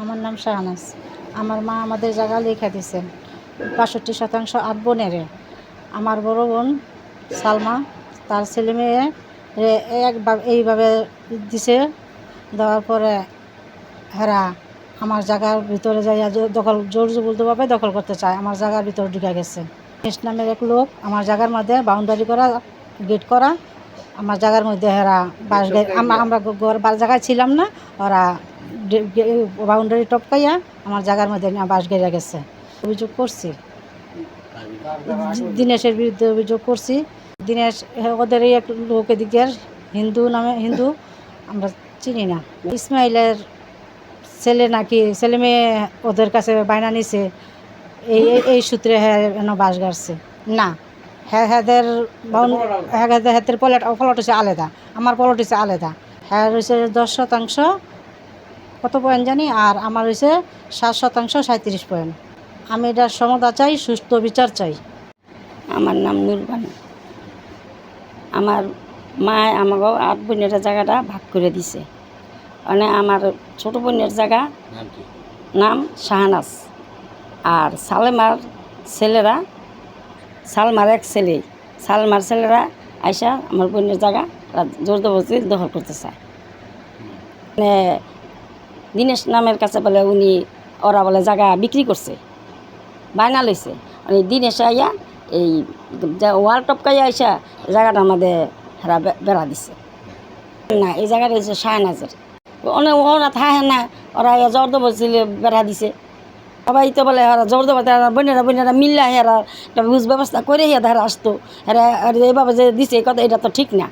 আমার নাম শাহনাজ আমার মা আমাদের জায়গা লেখা দিছে বাষট্টি শতাংশ আট বোনেরে। আমার বড় বোন সালমা তার ছেলে মেয়ে একভাবে এইভাবে দিছে দেওয়ার পরে হেরা আমার জায়গার ভিতরে যাই দখল জোর জবরদভাবে দখল করতে চায় আমার জায়গার ভিতরে ঢুকে গেছে। নিস নামের এক লোক আমার জায়গার মধ্যে বাউন্ডারি করা গেট করা আমার জায়গার মধ্যে হেরা বাস আমরা আমরা ঘর জায়গায় ছিলাম না ওরা বাউন্ডারি টপকাইয়া আমার জায়গার মধ্যে বাস গেড়ে গেছে। অভিযোগ করছি। দিনেশের বিরুদ্ধে অভিযোগ করছি। দিনেশ ওদের এই এক লোক এদিকের হিন্দু নামে, হিন্দু, আমরা চিনি না। ইসমাইলের ছেলে নাকি, ছেলে মেয়ে ওদের কাছে বায়না নিছে। এই, এই- সূত্রে হ্যাঁ বাস গাড়ছে। না হ্যাঁ হ্যাঁদের হ্যাঁ হাতের পলট ফলট হচ্ছে আলাদা। আমার পলট হচ্ছে আলাদা। হ্যাঁ হচ্ছে দশ শতাংশ। কত পয়েন্ট জানি? আর আমার হয়েছে সাত শতাংশ সাঁত্রিশ পয়েন্ট। আমি এটার সমতা চাই সুস্থ বিচার চাই। আমার নাম নুরবানি আমার মা আমাকে আট বোনের জায়গাটা ভাগ করে দিছে। মানে আমার ছোট বোনের জায়গা নাম কি শাহানাজ। আর সালেমার ছেলেরা সালমার এক ছেলে। সালমার ছেলেরা আইসা আমার বোনের জায়গা জোর জবরদস্তি দখল করতে চায়। মানে দীনেশ নামের কাছে বলে উনি ওরা বলে জায়গা বিক্রি করছে, বায়না লইছে। মানে দিনেশ আইয়া এই ওয়াল টপকাইয়া আইসা জায়গাটা আমাদের হেরা বেড়া দিছে। না, এই জায়গাটা হচ্ছে শাহনাজের। অনেক ওরা থাকে না, ওরা জবরদস্তি বেড়া দিছে। সবাই তো বলে এরা জবরদস্তি এরা বোনেরা বোনেরা মিললে একটা বুঝ ব্যবস্থা করে হেরা আসতো। আর এইভাবে যে দিছে কথা, এটা তো ঠিক না।